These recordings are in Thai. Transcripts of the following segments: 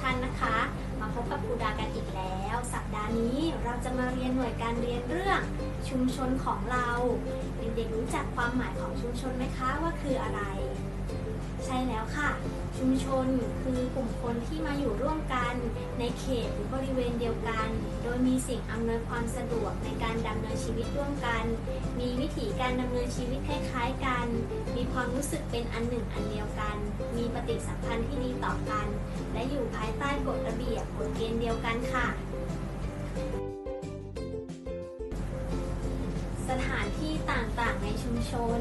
ท่านนะคะ มาพบกับคูดากันอีกแล้ว สัปดาห์นี้เราจะมาเรียนหน่วยการเรียนเรื่องชุมชนของเรา เด็กๆรู้จักความหมายของชุมชนไหมคะว่าคืออะไร ใช่แล้วค่ะ ชุมชนคือกลุ่มคนที่มาอยู่ร่วมกันในเขตหรือบริเวณเดียวกัน โดยมีสิ่งอำนวยความสะดวกในการดำเนินชีวิตร่วมกัน มีวิถีการดำเนินชีวิตคล้ายๆกัน มีความรู้สึกเป็นอันหนึ่งอันเดียวกัน ปฏิสัมพันธ์ที่ดีต่อกัน และอยู่ภายใต้กฎระเบียบกฎเกณฑ์เดียวกันค่ะ สถานที่ต่างๆในชุมชน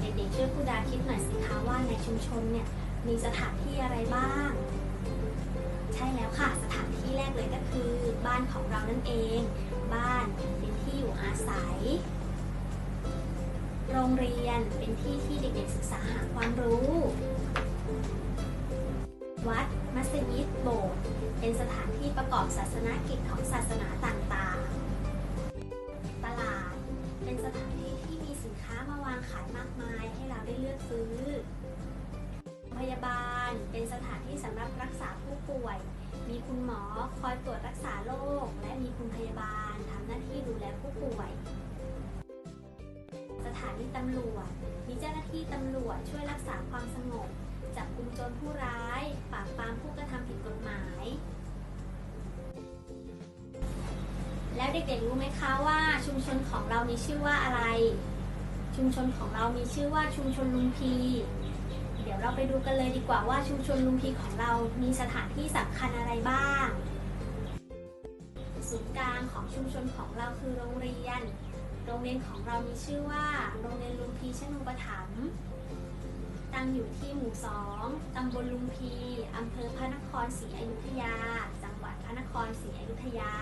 เด็กๆช่วยครูดาคิดหน่อยสิคะว่าในชุมชนเนี่ยมีสถานที่อะไรบ้าง ใช่แล้วค่ะ สถานที่แรกเลยก็คือ บ้านของเรานั่นเอง บ้านเป็นที่อยู่อาศัยโรงเรียนเป็นที่ที่เด็กๆศึกษาหาความรู้ วัด มัสยิด โบสถ์ เป็นสถานที่ประกอบศาสนกิจของศาสนาต่างๆ ตลาด เป็นสถานที่ที่มีสินค้ามาวางขายมากมายให้เราได้เลือกซื้อ พยาบาล เป็นสถานที่สำหรับรักษาผู้ป่วย มีคุณหมอคอยตรวจรักษาโรค และมีคุณพยาบาลทำหน้าที่ดูแลผู้ป่วยสถานีตำรวจ มีเจ้าหน้าที่ตำรวจช่วยรักษาความสงบ จับกุมโจรผู้ร้าย ปราบปรามผู้กระทำผิดกฎหมาย แล้วเด็กๆรู้ไหมคะว่าชุมชนของเรามีชื่อว่าอะไร ชุมชนของเรามีชื่อว่าชุมชนลุงพี เดี๋ยวเราไปดูกันเลยดีกว่าว่าชุมชนลุงพีของเรามีสถานที่สำคัญอะไรบ้าง ศูนย์กลางของชุมชนของเราคือโรงเรียน โรงเรียนของเรามีชื่อว่า โรงเรียนลุงพีชนุปถัมภ์ ตั้งอยู่ที่หมู่สองตำบลลุงพีอำเภอพระนครศรีอยุธยา จังหวัดพระนครศรีอยุธยา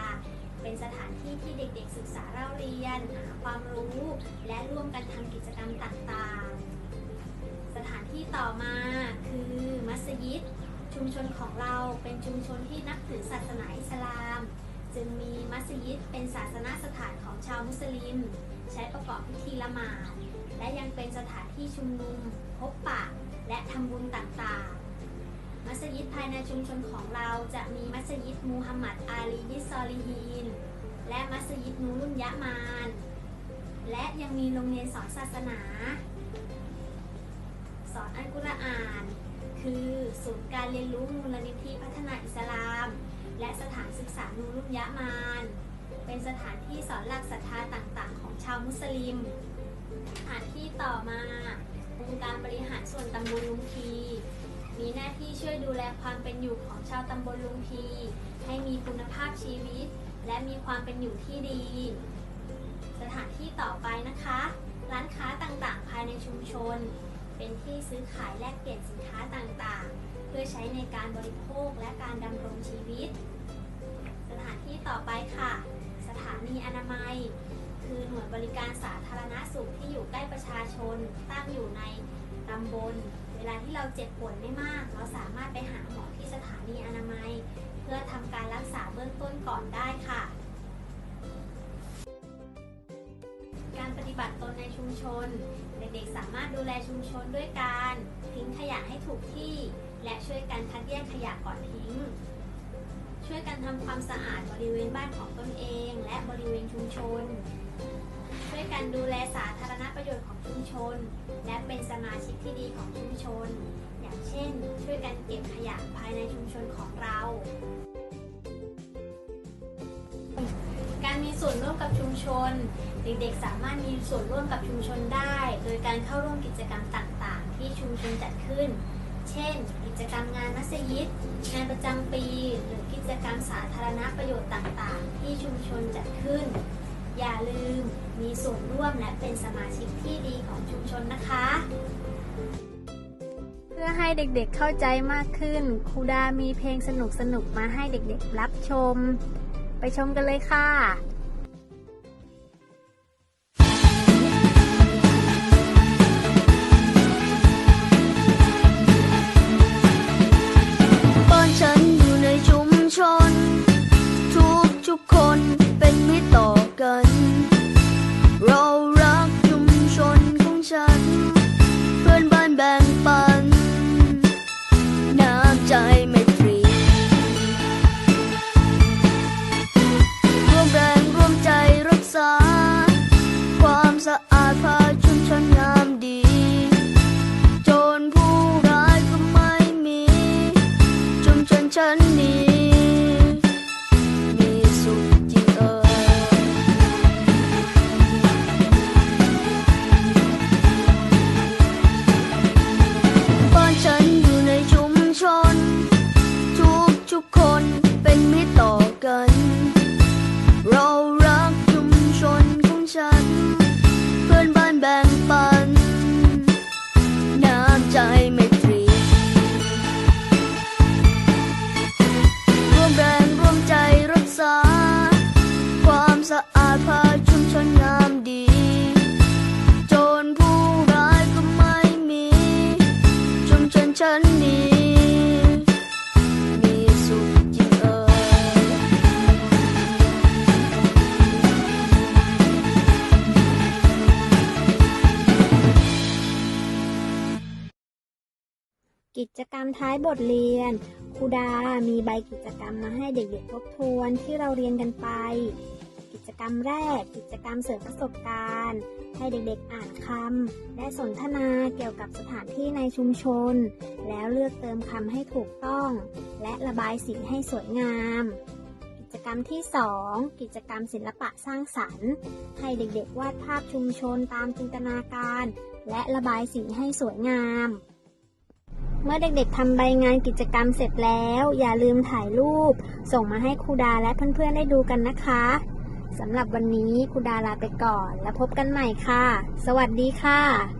เป็นสถานที่ที่เด็กๆ ศึกษาเล่าเรียนหาความรู้ และร่วมกันทำกิจกรรมต่างๆ สถานที่ต่อมาคือมัสยิด ชุมชนของเราเป็นชุมชนที่นับถือศาสนาอิสลาม จึงมีมัสยิดเป็นศาสนสถานของชาวมุสลิม ใช้ประกอบพิธีละหมาดและยังเป็นสถานที่ชุมนุม พบปะ และทำบุญต่างๆ มัสยิดภายในชุมชนของเราจะมีมัสยิดมูฮัมหมัดอาลียิซอลีฮีน และมัสยิดนูรุนยะมาน และยังมีโรงเรียนสอนศาสนา สอนอัลกุรอาน คือศูนย์การเรียนรู้มูลนิธิพัฒนาอิสลาม และสถานศึกษานูรุนยะมาน เป็นสถานที่สอนหลักศรัทธาต่างๆ ของชาวมุสลิมสถานที่ต่อมา การบริหารส่วนตำบลลุงพี มีหน้าที่ช่วยดูแลความเป็นอยู่ของชาวตำบลลุงพี ให้มีคุณภาพชีวิต และมีความเป็นอยู่ที่ดี สถานที่ต่อไปนะคะ ร้านค้าต่างๆ ภายในชุมชน เป็นที่ซื้อขายแลกเปลี่ยนสินค้าต่างๆ เพื่อใช้ในการบริโภคและการดำรงชีวิต สถานที่ต่อไปค่ะ สถานีอนามัย คือหน่วยบริการสาธารณสุขที่อยู่ใกล้ประชาชน ตั้งอยู่ในตำบล เวลาที่เราเจ็บป่วยไม่มาก เราสามารถไปหาหมอที่สถานีอนามัย เพื่อทำการรักษาเบื้องต้นก่อนได้ค่ะ การปฏิบัติตนในชุมชน เด็กๆสามารถดูแลชุมชนด้วยการทิ้งขยะให้ถูกที่ และช่วยกันคัดแยกขยะก่อนทิ้งช่วยกันทำความสะอาดบริเวณบ้านของตนเอง และบริเวณชุมชน ช่วยกันดูแลสาธารณประโยชน์ของชุมชน และเป็นสมาชิกที่ดีของชุมชน อย่างเช่น ช่วยกันเก็บขยะภายในชุมชนของเรา การมีส่วนร่วมกับชุมชน เด็กๆสามารถมีส่วนร่วมกับชุมชนได้ โดยการเข้าร่วมกิจกรรมต่างๆ ที่ชุมชนจัดขึ้น เช่น กิจกรรมงานมัสยิดงานประจำปี หรือกิจกรรมสาธารณประโยชน์ต่างๆ ที่ชุมชนจัดขึ้น อย่าลืมมีส่วนร่วมและเป็นสมาชิกที่ดีของชุมชนนะคะ เพื่อให้เด็กๆเข้าใจมากขึ้นครูดามีเพลงสนุกๆมาให้เด็กๆรับชม ไปชมกันเลยค่ะ ฉัน เพื่อนบ้านแบ่งปัน น้ำใจไม่ตรีร่วมแรงร่วมใจรักษา ความสะอาด จกรรมท้ายบทเรียน ครูดา มีใบกิจกรรมมาให้เด็กๆทบทวนที่เราเรียนกันไป กิจกรรมแรก กิจกรรมเสริมประสบการณ์ ให้เด็กๆอ่านคำและสนทนาเกี่ยวกับสถานที่ในชุมชน แล้วเลือกเติมคำให้ถูกต้อง และระบายสีให้สวยงาม กิจกรรมที่ 2 กิจกรรมศิลปะสร้างสรรค์ ให้เด็กๆวาดภาพชุมชนตามจินตนาการ และระบายสีให้สวยงาม เมื่อเด็กๆทำใบงานกิจกรรมเสร็จแล้ว อย่าลืมถ่ายรูป ส่งมาให้ครูดาและเพื่อนๆได้ดูกันนะคะสำหรับวันนี้ครูดาลาไปก่อน แล้วพบกันใหม่ค่ะ สวัสดีค่ะ